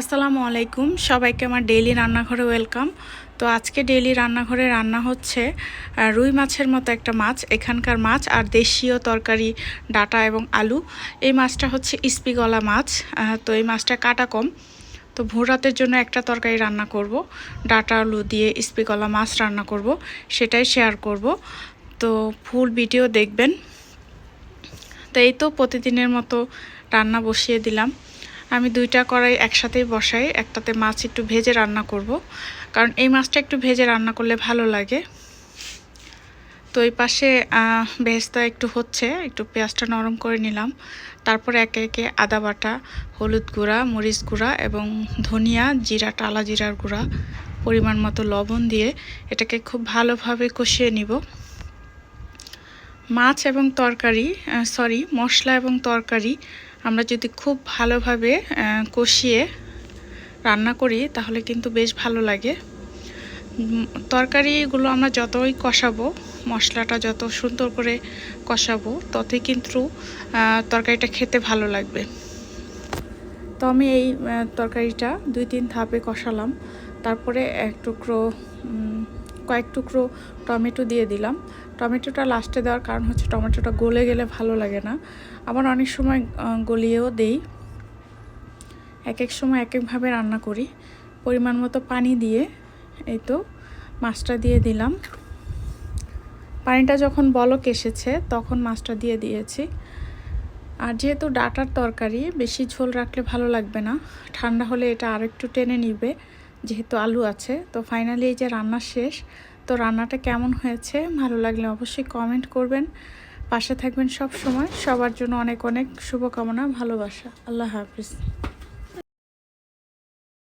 আসসালামু আলাইকুম। সবাইকে আমার ডেইলি রান্নাঘরে ওয়েলকাম তো আজকে ডেইলি রান্নাঘরে রান্না হচ্ছে রুই মাছের মতো একটা মাছ, এখানকার মাছ আর দেশীয় তরকারি, ডাটা এবং আলু। এই মাছটা হচ্ছে ইস্পিগলা মাছ তো এই মাছটা কাটা কম। তো ভোর রাতের জন্য একটা তরকারি রান্না করব, ডাটা, আলু দিয়ে ইস্পিগলা মাছ রান্না করব, সেটাই শেয়ার করব। তো ফুল ভিডিও দেখবেন। তো এই তো প্রতিদিনের মতো রান্না বসিয়ে দিলাম। আমি দুইটা কড়াই একসাথেই বসাই, একটাতে মাছ একটু ভেজে রান্না করব। কারণ এই মাছটা একটু ভেজে রান্না করলে ভালো লাগে। তো এই পাশে ভেজটা একটু হচ্ছে, একটু পেঁয়াজটা নরম করে নিলাম। তারপরে একে একে আদা বাটা, হলুদ গুঁড়া, মরিচ গুঁড়া এবং ধনিয়া জিরা, টালা জিরার গুঁড়া, পরিমাণ মতো লবণ দিয়ে এটাকে খুব ভালোভাবে কষিয়ে নিব। মাছ এবং তরকারি সরি মশলা এবং তরকারি আমরা যদি খুব ভালোভাবে কষিয়ে রান্না করি, তাহলে কিন্তু বেশ ভালো লাগে। তরকারিগুলো আমরা যতই কষাবো, মশলাটা যত সুন্দর করে কষাবো, ততই কিন্তু তরকারিটা খেতে ভালো লাগবে। তো আমি এই তরকারিটা দুই তিন ধাপে কষালাম। তারপরে এক টুকরো কয়েক টুকরো টমেটো দিয়ে দিলাম। টমেটোটা লাস্টে দেওয়ার কারণ হচ্ছে টমেটোটা গলে গেলে ভালো লাগে না। আবার অনেক সময় গলিয়েও দেই। এক এক সময় এক একভাবে রান্না করি। পরিমাণ মতো পানি দিয়ে এই তো মাছটা দিয়ে দিলাম। পানিটা যখন বলক এসেছে তখন মাছটা দিয়ে দিয়েছি। আর যেহেতু ডাটার তরকারি, বেশি ঝোল রাখলে ভালো লাগবে না। ঠান্ডা হলে এটা আরেকটু টেনে নিবে। যেহেতু আলু আছে, তো ফাইনালি এই যে রান্না শেষ, তো রান্নাটা কেমন হয়েছে ভালো লাগলে অবশ্যই কমেন্ট করবেন। পাশে থাকবেন সব সময় সবার জন্য অনেক অনেক শুভকামনা, ভালোবাসা। আল্লাহ হাফিজ।